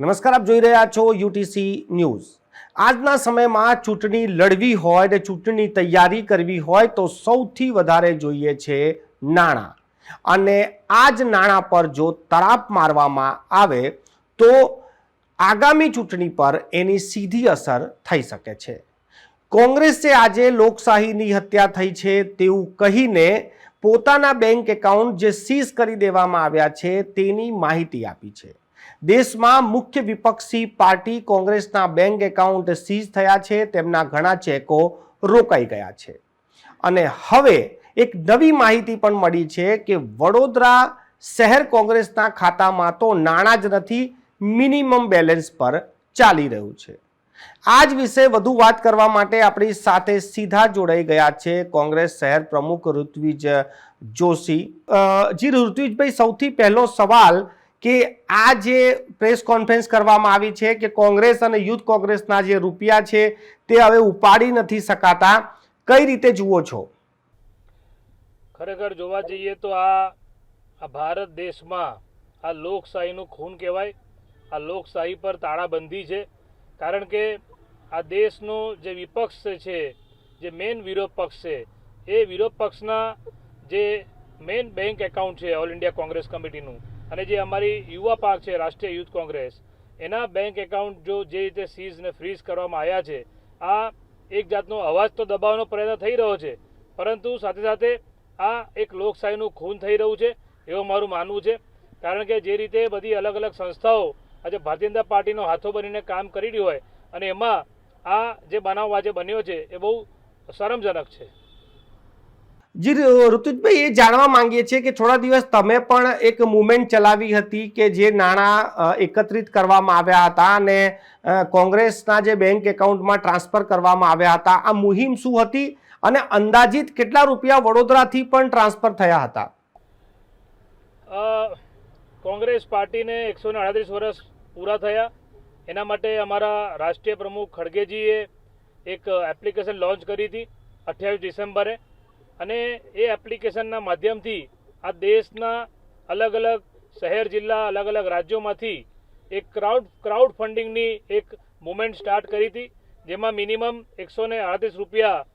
નમસ્કાર, આપ જોઈ રહ્યા છો યુટીસી ન્યૂઝ. આજના સમયમાં ચૂંટણી લડવી હોય ને ચૂંટણી તૈયારી કરવી હોય તો સૌથી વધારે જોઈએ છે નાણાં. અને આ જ નાણાં પર જો તરાપ મારવામાં આવે તો આગામી ચૂંટણી પર એની સીધી અસર થઈ શકે છે. કોંગ્રેસે આજે લોકશાહીની હત્યા થઈ છે તેવું કહીને પોતાના બેંક એકાઉન્ટ જે સીઝ કરી દેવામાં આવ્યા છે તેની માહિતી આપી છે. દેશમાં મુખ્ય વિપક્ષી પાર્ટી કોંગ્રેસના બેંક એકાઉન્ટ સીઝ થયા છે, તેમના ઘણા ચેકો રોકાઈ ગયા છે. અને હવે એક નવી માહિતી પણ મળી છે કે વડોદરા શહેર કોંગ્રેસના ખાતામાં તો નાણાં જ નથી, મિનિમમ બેલેન્સ પર ચાલી રહ્યું છે. આ જ વિશે વધુ વાત કરવા માટે આપણી સાથે સીધા જોડાઈ ગયા છે કોંગ્રેસ શહેર પ્રમુખ ઋત્વિજ જોશી. જી ઋત્વિજભાઈ, સૌથી પહેલો સવાલ કે આ જે પ્રેસ કોન્ફરન્સ કરવામાં આવી છે કે કોંગ્રેસ અને યુથ કોંગ્રેસના જે રૂપિયા છે તે હવે ઉપાડી નથી શકાતા, કઈ રીતે જુઓ છો? ખરેખર જોવા જઈએ તો આ આ ભારત દેશમાં આ લોકશાહીનું ખૂન કહેવાય. આ લોકશાહી પર તાળાબંધી છે. કારણ કે આ દેશનો જે વિપક્ષ છે, જે મેઇન વિરોધ પક્ષ છે, એ વિરોધ પક્ષના જે મેઇન બેંક એકાઉન્ટ છે, ઓલ ઇન્ડિયા કોંગ્રેસ કમિટીનું અને જે અમારી યુવા પાર્ક છે, રાષ્ટ્રીય યુથ કોંગ્રેસ, એના બેંક એકાઉન્ટ જો જે રીતે સીઝ ને ફ્રીઝ કરવામાં આવ્યા છે, આ એક જાતનો અવાજ તો દબાવવાનો પ્રયત્ન થઈ રહ્યો છે, પરંતુ સાથે સાથે આ એક લોકશાહીનું ખૂન થઈ રહ્યું છે, એવું મારું માનવું છે, કારણ કે જે રીતે બધી અલગ અલગ સંસ્થાઓ આજે ભારતીય જનતા પાર્ટીનો હાથો બનીને કામ કરી રહી હોય, અને એમાં આ જે બનાવ આજે બન્યો છે, એ બહુ શરમજનક છે. જી, ઋતુજભાઈ, એ જાણવા માંગીએ છીએ કે થોડા દિવસ તમે પણ એક મુવમેન્ટ ચલાવી હતી કે જે નાણાં એકત્રિત કરવામાં આવ્યા હતા અને કોંગ્રેસના જે બેંક એકાઉન્ટમાં ટ્રાન્સફર કરવામાં આવ્યા હતા. આ મુહિમ શું હતી અને અંદાજિત કેટલા રૂપિયા વડોદરાથી પણ ટ્રાન્સફર થયા હતા? કોંગ્રેસ પાર્ટીને એકસો વર્ષ પૂરા થયા. એના માટે અમારા રાષ્ટ્રીય પ્રમુખ ખડગેજીએ એક એપ્લિકેશન લોન્ચ કરી હતી અઠ્યાવીસ ડિસેમ્બરે. અને એ એપ્લિકેશનના માધ્યમથી આ દેશના અલગ અલગ શહેર, જિલ્લા, અલગ અલગ રાજ્યોમાંથી એક ક્રાઉડ ક્રાઉડ ફંડિંગની એક મુવમેન્ટ સ્ટાર્ટ કરી હતી, જેમાં મિનિમમ એકસો ને અડતીસ રૂપિયા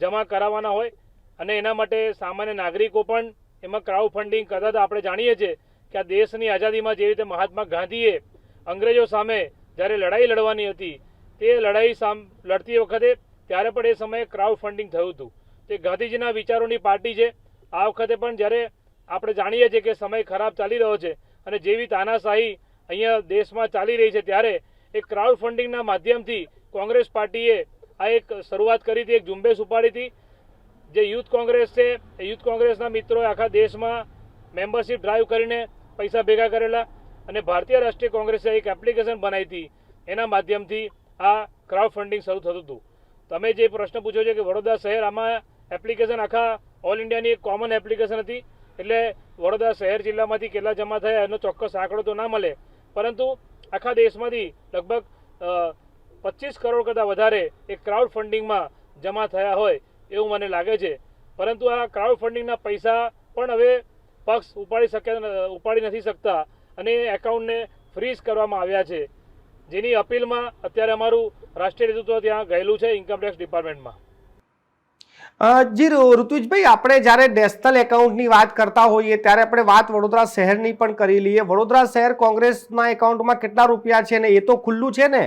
જમા કરાવવાના હોય. અને એના માટે સામાન્ય નાગરિકો પણ એમાં ક્રાઉડ ફંડિંગ કરતા આપણે જાણીએ છીએ કે આ દેશની આઝાદીમાં જે રીતે મહાત્મા ગાંધીએ અંગ્રેજો સામે જ્યારે લડાઈ લડવાની હતી, તે લડાઈ સામ, લડતી વખતે ત્યારે પણ એ સમયે ક્રાઉડ ફંડિંગ થયું હતું. તે ગાંધીજીના વિચારોની પાર્ટી છે. આ વખતે પણ જ્યારે આપણે જાણીએ છીએ કે સમય ખરાબ ચાલી રહ્યો છે અને જેવી તાનાશાહી અહીંયા દેશમાં ચાલી રહી છે, ત્યારે એક ક્રાઉડ ફંડિંગના માધ્યમથી કોંગ્રેસ પાર્ટીએ આ એક શરૂઆત કરી હતી, એક ઝુંબેશ ઉપાડી હતી, જે યુથ કોંગ્રેસ છે. એ યુથ કોંગ્રેસના મિત્રોએ આખા દેશમાં મેમ્બરશિપ ડ્રાઈવ કરીને પૈસા ભેગા કરેલા અને ભારતીય રાષ્ટ્રીય કોંગ્રેસે એક એપ્લિકેશન બનાવી હતી. એના માધ્યમથી આ ક્રાઉડ ફંડિંગ શરૂ થતું હતું. તમે જે પ્રશ્ન પૂછ્યો છે કે વડોદરા શહેર આમાં એપ્લિકેશન આખા ઓલ ઇન્ડિયાની એક કોમન એપ્લિકેશન હતી. એટલે વડોદરા શહેર જિલ્લામાંથી કેટલા જમા થયા એનો ચોક્કસ આંકડો તો ના મળે. પરંતુ આખા દેશમાંથી લગભગ પચીસ કરોડ કરતાં વધારે એ ક્રાઉડ ફંડિંગમાં જમા થયા હોય એવું મને લાગે છે. પરંતુ આ ક્રાઉડ ફંડિંગના પૈસા પણ હવે પક્ષ ઉપાડી શક્યા ઉપાડી નથી શકતા અને એકાઉન્ટને ફ્રીઝ કરવામાં આવ્યા છે. જેની અપીલમાં અત્યારે અમારું રાષ્ટ્રીય નેતૃત્વ ત્યાં ગયેલું છે ઇન્કમટેક્સ ડિપાર્ટમેન્ટમાં જી ઋતુજભાઈ, આપણે જ્યારે નેશનલ એકાઉન્ટની વાત કરતા હોઈએ ત્યારે આપણે વાત વડોદરા શહેરની પણ કરી લઈએ. વડોદરા શહેર કોંગ્રેસના એકાઉન્ટમાં કેટલા રૂપિયા છે ને એ તો ખુલ્લું છે ને?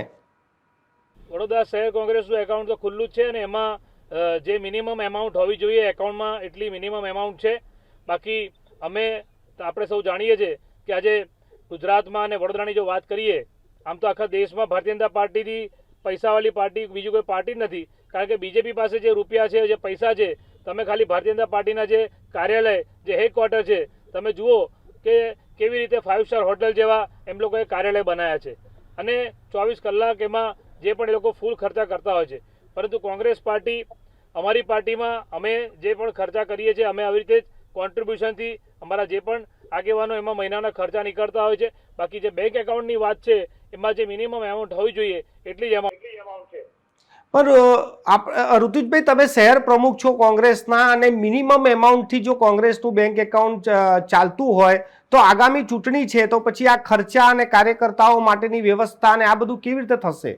વડોદરા શહેર કોંગ્રેસનું એકાઉન્ટ તો ખુલ્લું છે અને એમાં જે મિનિમમ એમાઉન્ટ હોવી જોઈએ એકાઉન્ટમાં, એટલી મિનિમમ એમાઉન્ટ છે. બાકી અમે, આપણે સૌ જાણીએ છીએ કે આજે ગુજરાતમાં અને વડોદરાની જો વાત કરીએ, આમ તો આખા દેશમાં ભારતીય જનતા પાર્ટીથી પૈસાવાળી પાર્ટી, બીજું કોઈ પાર્ટી નથી. કારણ કે બીજેપી પાસે જે રૂપિયા છે, જે પૈસા છે, તમે ખાલી ભારતીય જનતા પાર્ટીના જે કાર્યાલય, જે હેડક્વાર્ટર છે, તમે જુઓ કે કેવી રીતે ફાઇવ સ્ટાર હોટલ જેવા એમ લોકોએ કાર્યાલય બનાવ્યા છે. અને ચોવીસ કલાક એમાં જે પણ એ લોકો ફૂલ ખર્ચા કરતા હોય છે. પરંતુ કોંગ્રેસ પાર્ટી, અમારી પાર્ટીમાં અમે જે પણ ખર્ચા કરીએ છીએ, અમે આવી રીતે જ કોન્ટ્રીબ્યુશનથી અમારા જે પણ આગેવાનો એમાં મહિનાના ખર્ચા નીકળતા હોય છે. બાકી જે બેંક એકાઉન્ટની વાત છે, એમાં જે મિનિમમ એમાઉન્ટ હોવી જોઈએ, એટલી જ એમાઉન્ટ પણ ઋતુજભાઈ, તમે શહેર પ્રમુખ છો કોંગ્રેસના અને મિનિમમ એમાઉન્ટથી જો કોંગ્રેસનું બેંક એકાઉન્ટ ચાલતું હોય, તો આગામી ચૂંટણી છે, તો પછી આ ખર્ચા અને કાર્યકર્તાઓ માટેની વ્યવસ્થા અને આ બધું કેવી રીતે થશે?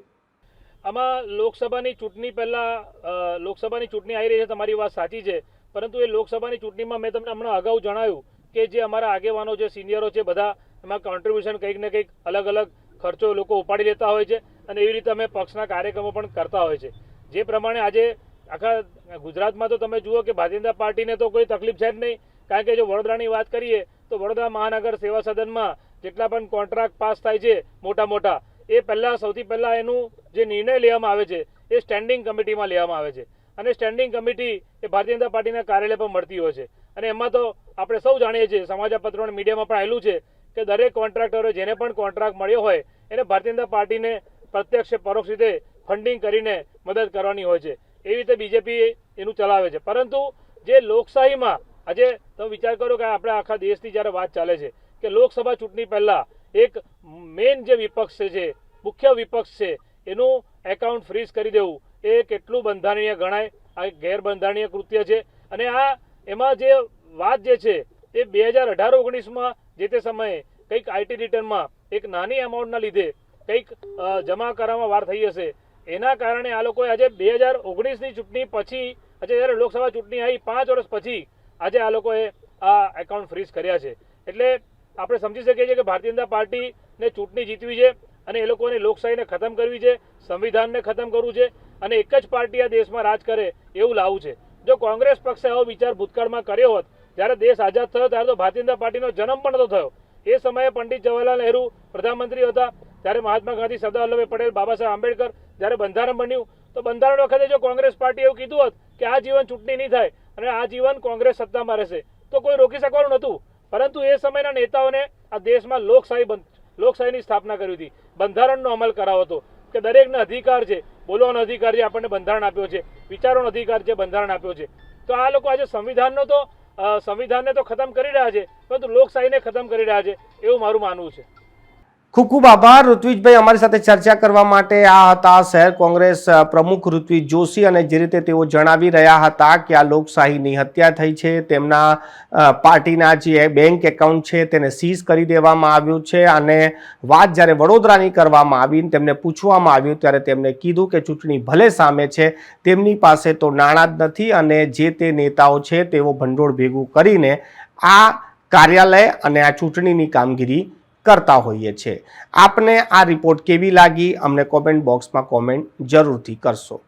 આમાં લોકસભાની ચૂંટણી પહેલાં લોકસભાની ચૂંટણી આવી રહી છે, તમારી વાત સાચી છે. પરંતુ એ લોકસભાની ચૂંટણીમાં મેં તમને હમણાં અગાઉ જણાવ્યું કે જે અમારા આગેવાનો જે સિનિયરો છે, બધા એમાં કોન્ટ્રીબ્યુશન કંઈક ને કંઈક અલગ અલગ ખર્ચો લોકો ઉપાડી લેતા હોય છે અને એવી રીતે અમે પક્ષના કાર્યક્રમો પણ કરતા હોય છે. જે પ્રમાણે આજે આખા ગુજરાતમાં તો તમે જુઓ કે ભારતીય જનતા પાર્ટીને તો કોઈ તકલીફ છે જ નહીં. કારણ કે જો વડોદરાની વાત કરીએ તો વડોદરા મહાનગર સેવા સદનમાં જેટલા પણ કોન્ટ્રાક્ટ પાસ થાય છે મોટા મોટા, એ પહેલાં સૌથી પહેલાં એનું જે નિર્ણય લેવામાં આવે છે એ સ્ટેન્ડિંગ કમિટીમાં લેવામાં આવે છે. અને સ્ટેન્ડિંગ કમિટી એ ભારતીય જનતા પાર્ટીના કાર્યાલય પર મળતી હોય છે. અને એમાં તો આપણે સૌ જાણીએ છીએ સમાચારપત્રો અને મીડિયામાં પણ આવેલું છે કે દરેક કોન્ટ્રાક્ટરો જેને પણ કોન્ટ્રાક્ટ મળ્યો હોય, એને ભારતીય જનતા પાર્ટીને પ્રત્યક્ષ પરોક્ષ રીતે ફંડિંગ કરીને મદદ કરવાની હોય છે. એવી રીતે બીજેપી એનું ચલાવે છે. પરંતુ જે લોકશાહીમાં, આજે તમે વિચાર કરો કે આપણે આખા દેશની જ્યારે વાત ચાલે છે, કે લોકસભા ચૂંટણી પહેલાં એક મેઇન જે વિપક્ષ છે, મુખ્ય વિપક્ષ છે, એનું એકાઉન્ટ ફ્રીઝ કરી દેવું, એ કેટલું બંધારણીય ગણાય? આ ગેરબંધારણીય કૃત્ય છે. અને આ, એમાં જે વાત જે છે, એ બે હજાર અઢાર ઓગણીસમાં જે તે સમયે કંઈક આઈટી રિટર્નમાં એક નાની અમાઉન્ટના લીધે કંઈક જમા કરવામાં વાર થઈ હશે. એના કારણે આ લોકોએ આજે બે હજાર ઓગણીસની ચૂંટણી પછી, આજે જ્યારે લોકસભા ચૂંટણી આવી પાંચ વર્ષ પછી, આજે આ લોકોએ આ એકાઉન્ટ ફ્રીઝ કર્યા છે. એટલે આપણે સમજી શકીએ છીએ કે ભારતીય જનતા પાર્ટીને ચૂંટણી જીતવી છે અને એ લોકોને લોકશાહીને ખતમ કરવી છે, સંવિધાનને ખતમ કરવું છે અને એક જ પાર્ટી આ દેશમાં રાજ કરે એવું લાવવું છે. જો કોંગ્રેસ પક્ષે આવો વિચાર ભૂતકાળમાં કર્યો હોત જ્યારે દેશ આઝાદ થયો, ત્યારે તો ભારતીય જનતા પાર્ટીનો જન્મ પણ થયો. એ સમયે પંડિત જવાહરલાલ નહેરુ પ્રધાનમંત્રી હતા, ત્યારે મહાત્મા ગાંધી, સરદાર વલ્લભભાઈ પટેલ, બાબા સાહેબ આંબેડકર, જ્યારે બંધારણ બન્યું, તો બંધારણ વખતે જો કોંગ્રેસ પાર્ટી એવું કીધું હોત કે આ જીવન ચૂંટણી નહીં થાય અને આ જીવન કોંગ્રેસ સત્તામાં રહેશે, તો કોઈ રોકી શકવાનું નહોતું. પરંતુ એ સમયના નેતાઓને આ દેશમાં લોકશાહી લોકશાહીની સ્થાપના કરી હતી. બંધારણનો અમલ કરાવો હતો કે દરેકને અધિકાર છે, બોલવાનો અધિકાર છે આપણને બંધારણ આપ્યો છે વિચારોનો અધિકાર છે બંધારણ આપ્યો છે. તો આ લોકો આજે સંવિધાનનો તો સંવિધાનને તો ખતમ કરી રહ્યા છે, પરંતુ લોકશાહીને ખતમ કરી રહ્યા છે, એવું મારું માનવું છે. ખૂબ ખૂબ આભાર, ઋત્વિજભાઈ અમારી સાથે ચર્ચા કરવા માટે આ હતા શહેર કોંગ્રેસ પ્રમુખ ઋત્વિજ જોશી અને જે રીતે તેઓ જણાવી રહ્યા હતા કે આ લોકશાહીની હત્યા થઈ છે, તેમના પાર્ટીના જે બેંક એકાઉન્ટ છે તેને સીઝ કરી દેવામાં આવ્યું છે અને વાત જ્યારે વડોદરાની કરવામાં આવી તેમને પૂછવામાં આવ્યું ત્યારે તેમણે કીધું કે ચૂંટણી ભલે સામે છે, તેમની પાસે તો નાણાં જ નથી અને જે તે નેતાઓ છે તેઓ ભંડોળ ભેગું કરીને આ કાર્યાલય અને આ ચૂંટણીની કામગીરી કરતા હોઈએ છીએ. આપને આ રિપોર્ટ કેવી લાગી? અમને કોમેન્ટ બોક્સમાં કોમેન્ટ જરૂરથી કરશો.